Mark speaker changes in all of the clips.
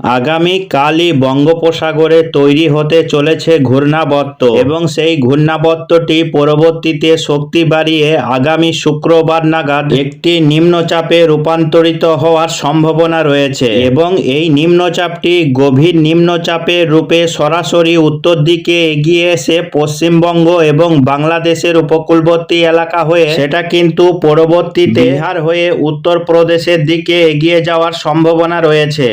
Speaker 1: আগামী কালই বঙ্গোপসাগরে তৈরি হতে চলেছে ঘূর্ণাবর্ত এবং সেই ঘূর্ণাবর্তটি পরবর্তীতে শক্তি বাড়িয়ে আগামী শুক্রবার নাগাদ একটি নিম্নচাপে রূপান্তরিত হওয়ার সম্ভাবনা রয়েছে এবং এই নিম্নচাপটি গভীর নিম্নচাপের রূপে সরাসরি উত্তর দিকে এগিয়ে এসে পশ্চিমবঙ্গ এবং বাংলাদেশের উপকূলবর্তী এলাকা হয়ে সেটা কিন্তু পরবর্তীতে বিহার হয়ে উত্তরপ্রদেশের দিকে এগিয়ে যাওয়ার সম্ভাবনা রয়েছে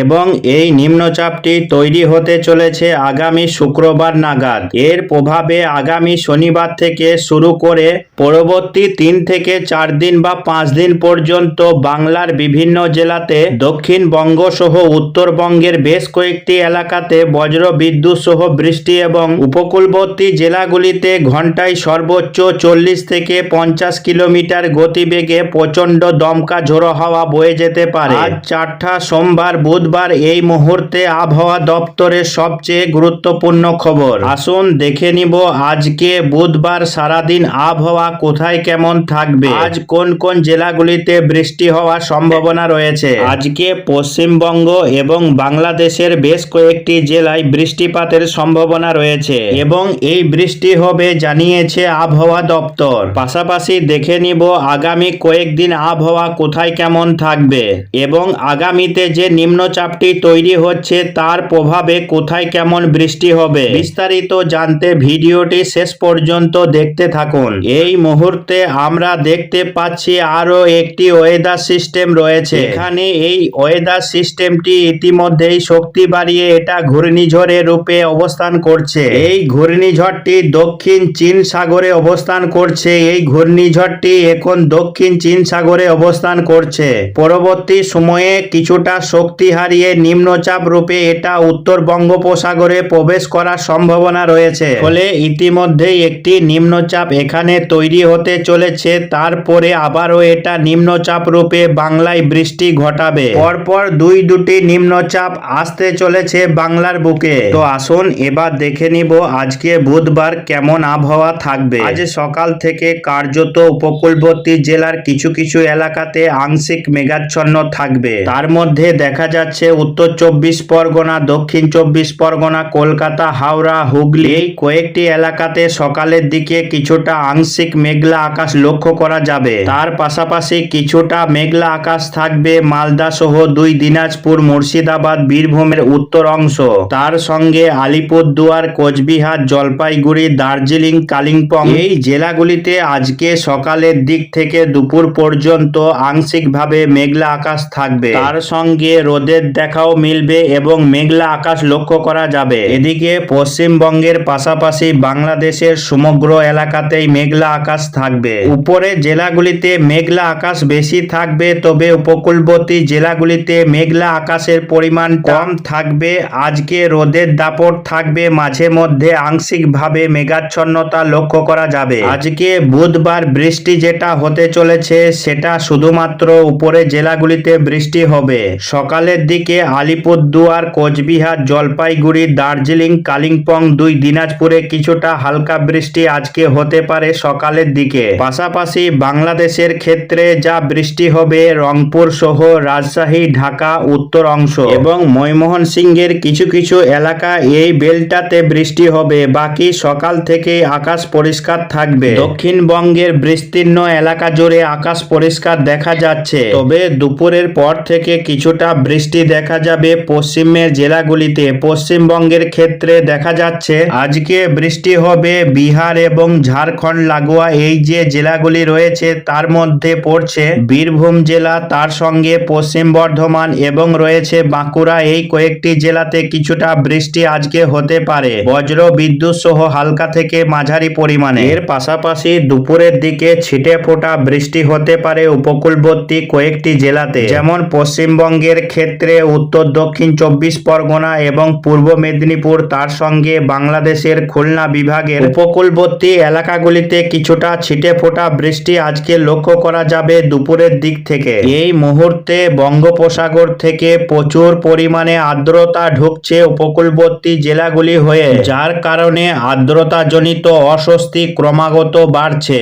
Speaker 1: এবং এই নিম্নচাপটি তৈরি হতে চলেছে আগামী শুক্রবার নাগাদ। এর প্রভাবে আগামী শনিবার থেকে শুরু করে পরবর্তী তিন থেকে চার দিন বা পাঁচ দিন পর্যন্ত বাংলার বিভিন্ন জেলাতে দক্ষিণবঙ্গ সহ উত্তরবঙ্গের বেশ কয়েকটি এলাকাতে বজ্র বিদ্যুৎ সহ বৃষ্টি এবং উপকূলবর্তী জেলাগুলিতে ঘন্টায় সর্বোচ্চ চল্লিশ থেকে পঞ্চাশ কিলোমিটার গতিবেগে প্রচণ্ড দমকা ঝোড়ো হাওয়া বয়ে যেতে পারে। আজ চারটা, সোমবার, বুধবার এই মুহূর্তে আবহাওয়া দপ্তরের সবচেয়ে গুরুত্বপূর্ণ খবর। আসুন দেখে নিব আজকে বুধবার সারাদিন আবহাওয়া কোথায় কেমন থাকবে? আজ কোন কোন জেলাগুলিতে বৃষ্টি হওয়ার সম্ভাবনা রয়েছে? আজকে পশ্চিমবঙ্গ এবং বাংলাদেশের বেশ কয়েকটি জেলায় বৃষ্টিপাতের সম্ভাবনা রয়েছে এবং এই বৃষ্টি হবে জানিয়েছে আবহাওয়া দপ্তর। পাশাপাশি দেখে নিব আগামী কয়েকদিন আবহাওয়া কোথায় কেমন থাকবে এবং আগামীতে যে নিম্নচাপটি তৈরি হচ্ছে, তার প্রভাবে কোথায় কেমন বৃষ্টি হবে? বিস্তারিত জানতে ভিডিওটি শেষ পর্যন্ত দেখতে থাকুন। এই মুহূর্তে আমরা দেখতে পাচ্ছি আরও একটি ওয়েদার সিস্টেম রয়েছে। এখানে এই ওয়েদার সিস্টেমটি ইতিমধ্যেই শক্তি বাড়িয়ে এটা ঘূর্ণিঝড়ের রূপে অবস্থান করছে। এই ঘূর্ণিঝড়টি দক্ষিণ চীন সাগরে অবস্থান করছে। এই ঘূর্ণিঝড়টি এখন দক্ষিণ চীন সাগরে অবস্থান করছে। পরবর্তী সময়ে কিছুটা শক্তি হারিয়ে নিম্নচাপ রূপে এটা উত্তর বঙ্গোপসাগরে প্রবেশ করার সম্ভাবনা রয়েছে। ফলে ইতিমধ্যেই একটি নিম্নচাপ এখানে তৈরি হতে চলেছে, তারপরে আবারও এটা নিম্নচাপ রূপে বাংলায় বৃষ্টি ঘটাবে। পরপর দুই দুটি নিম্নচাপ আসতে চলেছে বাংলার বুকে। তো আসুন এবার দেখে নিব আজকে বুধবার কেমন আবহাওয়া থাকবে। আজ সকাল থেকে কার্যত উপকূলবর্তী জেলার কিছু কিছু এলাকাতে আংশিক মেঘাচ্ছন্ন থাকবে। তার মধ্যে দেখা যাচ্ছে উত্তর চব্বিশ পরগনা, দক্ষিণ চব্বিশ পরগনা, কলকাতা, হাওড়া, হুগলি এই কয়েকটি এলাকাতে সকালের দিকে কিছুটা আংশিক মেঘলা আকাশ লক্ষ্য করা যাবে। তার পাশাপাশি কিছুটা মেঘলা আকাশ থাকবে মালদা সহ দুই দিনাজপুর, মুর্শিদাবাদ, বীরভূমের উত্তর অংশ। তার সঙ্গে আলিপুরদুয়ার, কোচবিহার, জলপাইগুড়ি, দার্জিলিং, কালিম্পং এই জেলাগুলিতে আজকে সকালের দিক থেকে দুপুর পর্যন্ত আংশিকভাবে মেঘলা আকাশ থাকবে। তার সঙ্গে রোদের দেখাও মিলবে এবং মেঘলা আকাশ লক্ষ্য করা যাবে। এদিকে পশ্চিমবঙ্গের পাশাপাশি বাংলাদেশের সমগ্র এলাকাতেই মেঘলা আকাশ থাকবে। উপরে জেলাগুলিতে মেঘলা আকাশ বেশি থাকবে, তবে উপকূলবর্তী জেলাগুলিতে মেঘলা আকাশের পরিমাণ কম থাকবে। আজকে রোদের দাপট থাকবে, মাঝে মধ্যে আংশিকভাবে মেঘাচ্ছন্নতা লক্ষ্য করা যাবে। আজকে বুধবার বৃষ্টি যেটা হতে চলেছে, সেটা শুধুমাত্র উপরে জেলাগুলিতে বৃষ্টি হবে। সকালের দিকে আলিপুরদুয়ার, কোচবিহার, জলপাইগুড়ি, দার্জিলিং, কালিম্পং দুই দিনাজপুরে কিছুটা হালকা বৃষ্টি আজকে হতে পারে সকালের দিকে। পাশাপাশি বাংলাদেশের ক্ষেত্রে যা বৃষ্টি হবে রংপুর সহ রাজশাহী, ঢাকা, উত্তর অংশ এবং ময়মোহন সিংহের কিছু কিছু এলাকা এই বেলটাতে বৃষ্টি হবে। বাকি সকাল থেকে আকাশ পরিষ্কার থাকবে। দক্ষিণবঙ্গের বিস্তীর্ণ এলাকা জুড়ে আকাশ পরিষ্কার দেখা যাচ্ছে। তবে দুপুরের পর থেকে কিছুটা বৃষ্টি দেখা যাবে পশ্চিমের জেলাগুলিতে। পশ্চিমবঙ্গের ক্ষেত্রে দেখা যাচ্ছে, আজকে বৃষ্টি হবে বিহার এবং ঝাড়খণ্ড, লাগোয়া এই যে জেলাগুলি রয়েছে তার মধ্যে পড়ছে বীরভূম জেলা, তার সঙ্গে পশ্চিম বর্ধমান এবং রয়েছে বাঁকুড়া। এই কয়েকটি জেলাতে কিছুটা বৃষ্টি আজকে হতে পারে। বজ্র বিদ্যুৎ সহ হালকা থেকে মাঝারি পরিমাণে। এর পাশাপাশি দুপুরের দিকে ছিটে ফোটা বৃষ্টি হতে পারে উপকূলবর্তী কয়েকটি জেলাতে। যেমন পশ্চিমবঙ্গের ক্ষেত্রে উত্তর, দক্ষিণ চব্বিশ পরগনা এবং পূর্ব মেদিনীপুর, তার সঙ্গে বাংলাদেশের খুলনা বিভাগের উপকূলবর্তী এলাকাগুলিতে কিছুটা ছিটে ফোটা বৃষ্টি আজকে লক্ষ্য করা যাবে দুপুরের দিক থেকে। এই মুহূর্তে বঙ্গোপসাগর থেকে প্রচুর পরিমাণে আর্দ্রতা ঢুকছে উপকূলবর্তী জেলাগুলি হয়ে, যার কারণে আর্দ্রতাজনিত অস্বস্তি ক্রমাগত বাড়ছে।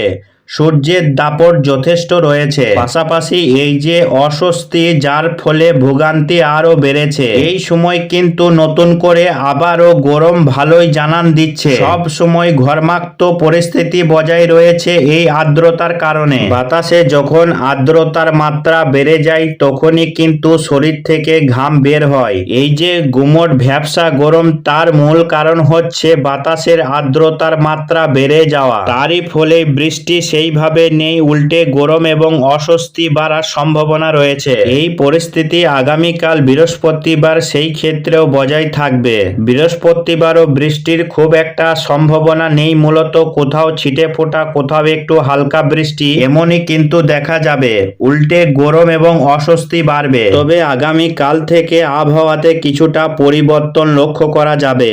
Speaker 1: সূর্যের দাপট যথেষ্ট রয়েছে। পাশাপাশি এই যে অস্বস্তি, যার ফলে ভোগান্তি আরও বেড়েছে। এই সময় কিন্তু নতুন করে আবারও গরম ভালোই জানান দিচ্ছে। সব সময় ঘর্মাক্ত পরিস্থিতি বজায় রয়েছে এই আর্দ্রতার কারণে। বাতাসে যখন আর্দ্রতার মাত্রা বেড়ে যায়, তখনই কিন্তু শরীর থেকে ঘাম বের হয়। এই যে গুমট ভ্যাবসা গরম, তার মূল কারণ হচ্ছে বাতাসের আর্দ্রতার মাত্রা বেড়ে যাওয়া। তারই ফলে বৃষ্টি সেইভাবে নেই উল্টে গরম এবং অস্বস্তি বাড়ার সম্ভাবনা রয়েছে। এই পরিস্থিতি আগামীকাল বৃহস্পতিবার সেই ক্ষেত্রেও বজায় থাকবে। বৃহস্পতিবারও বৃষ্টির খুব একটা সম্ভাবনা নেই মূলত। কোথাও ছিটে ফোটা, কোথাও একটু হালকা বৃষ্টি, এমনই কিন্তু দেখা যাবে। উল্টে গরম এবং অস্বস্তি বাড়বে। তবে আগামী কাল থেকে আবহাওয়াতে কিছুটা পরিবর্তন লক্ষ্য করা যাবে।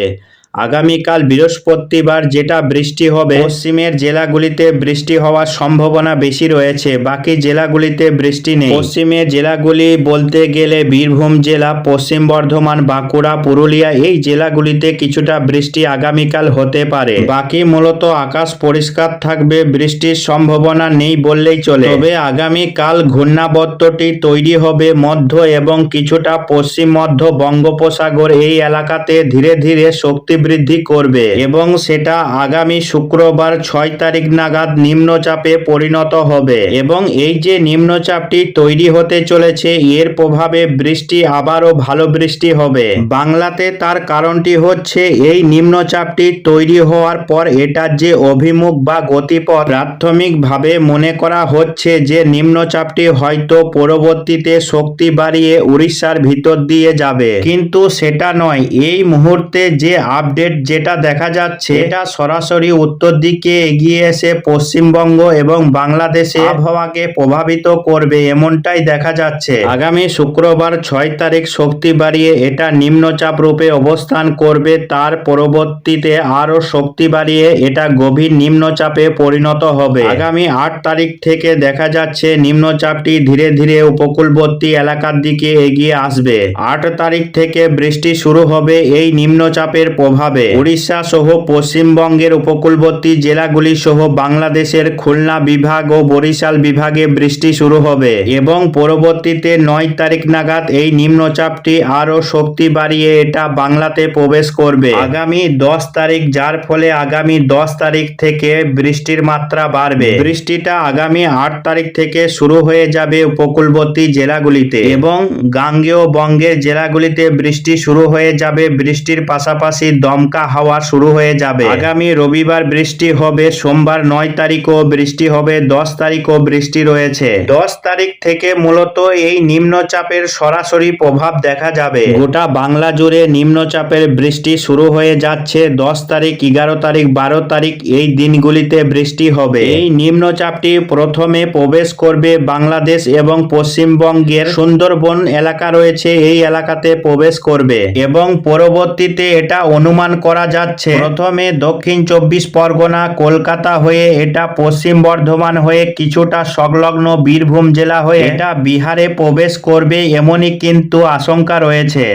Speaker 1: আগামীকাল বৃহস্পতিবার যেটা বৃষ্টি হবে, পশ্চিমের জেলাগুলিতে বৃষ্টি হওয়ার সম্ভাবনা বেশি রয়েছে, বাকি জেলাগুলিতে বৃষ্টি নেই। পশ্চিমের জেলাগুলি বলতে গেলে বীরভূম জেলা, পশ্চিম বর্ধমান, বাঁকুড়া, পুরুলিয়া, এই জেলাগুলিতে কিছুটা বৃষ্টি আগামীকাল হতে পারে। বাকি মূলত আকাশ পরিষ্কার থাকবে, বৃষ্টির সম্ভাবনা নেই বললেই চলে। তবে আগামীকাল ঘূর্ণাবর্তটি তৈরি হবে মধ্য এবং কিছুটা পশ্চিম মধ্য বঙ্গোপসাগর এই এলাকাতে ধীরে ধীরে শক্তি বৃদ্ধি করবে। এবং সেটা আগামী শুক্রবার ছয় তারিখ নাগাদ নিম্নচাপে পরিণত হবে। এবং এই যে নিম্নচাপটি তৈরি হতে চলেছে, এর প্রভাবে বৃষ্টি আবারও ভালো বৃষ্টি হবে। বাংলাতে তার কারণটি হচ্ছে, এই নিম্নচাপটি তৈরি হওয়ার পর এটার যে অভিমুখ বা গতিপথ প্রাথমিকভাবে মনে করা হচ্ছে যে নিম্নচাপটি হয়তো পরবর্তীতে শক্তি বাড়িয়ে উড়িষ্যার ভিতর দিয়ে যাবে। কিন্তু সেটা নয়, এই মুহূর্তে যে আপডেট যেটা দেখা যাচ্ছে, এটা সরাসরি উত্তর দিকে এগিয়ে এসে পশ্চিমবঙ্গ এবং বাংলাদেশে আবহাওয়াকে প্রভাবিত করবে এমনটাই দেখা যাচ্ছে। আগামী শুক্রবার ছয় তারিখ শক্তি বাড়িয়ে এটা নিম্নচাপ রূপে অবস্থান করবে। তার পরবর্তীতে আরও শক্তি বাড়িয়ে এটা গভীর নিম্নচাপে পরিণত হবে। আগামী আট তারিখ থেকে দেখা যাচ্ছে নিম্নচাপটি ধীরে ধীরে উপকূলবর্তী এলাকার দিকে এগিয়ে আসবে। আট তারিখ থেকে বৃষ্টি শুরু হবে। এই নিম্নচাপের প্রভাবে উড়িষ্যা সহ পশ্চিমবঙ্গের উপকূলবর্তী জেলাগুলি সহ বাংলাদেশের খুলনা বিভাগ ও বরিশাল বিভাগে বৃষ্টি শুরু হবে এবং পরবর্তীতে নয় তারিখ নাগাদ এই নিম্নচাপটি আরও শক্তি বাড়িয়ে এটা বাংলাতে প্রবেশ করবে। আগামী দশ তারিখ, যার ফলে আগামী দশ তারিখ থেকে বৃষ্টির মাত্রা বাড়বে। বৃষ্টিটা আগামী আট তারিখ থেকে শুরু হয়ে যাবে উপকূলবর্তী জেলাগুলিতে এবং গাঙ্গেয় বঙ্গের জেলাগুলিতে বৃষ্টি শুরু হয়ে যাবে। বৃষ্টির পাশাপাশি দমকা হাওয়া শুরু হয়ে যাবে। আগামী রবিবার বৃষ্টি হবে সোমবার নয় তারিখও বৃষ্টি হবে দশ তারিখও বৃষ্টি রয়েছে। দশ তারিখ থেকে মূলত এই নিম্নচাপের সরাসরি প্রভাব দেখা যাবে। গোটা বাংলা জুড়ে নিম্নচাপের বৃষ্টি শুরু হয়ে যাচ্ছে। দশ তারিখ এগারো তারিখ বারো তারিখ এই দিনগুলিতে বৃষ্টি হবে। এই নিম্নচাপটি প্রথমে প্রবেশ করবে বাংলাদেশ এবং পশ্চিমবঙ্গের সুন্দরবন এলাকা রয়েছে এই এলাকাতে প্রবেশ করবে এবং পরবর্তীতে এটা অনুমান করা যাচ্ছে। প্রথমে দক্ষিণ চব্বিশ পরগনা, কলকাতা হয়ে এটা পশ্চিম বর্ধমান হয়ে কিছুটা সংলগ্ন বীরভূম জেলা হয়ে এটা বিহারে প্রবেশ করবে এমনই কিন্তু আশঙ্কা রয়েছে।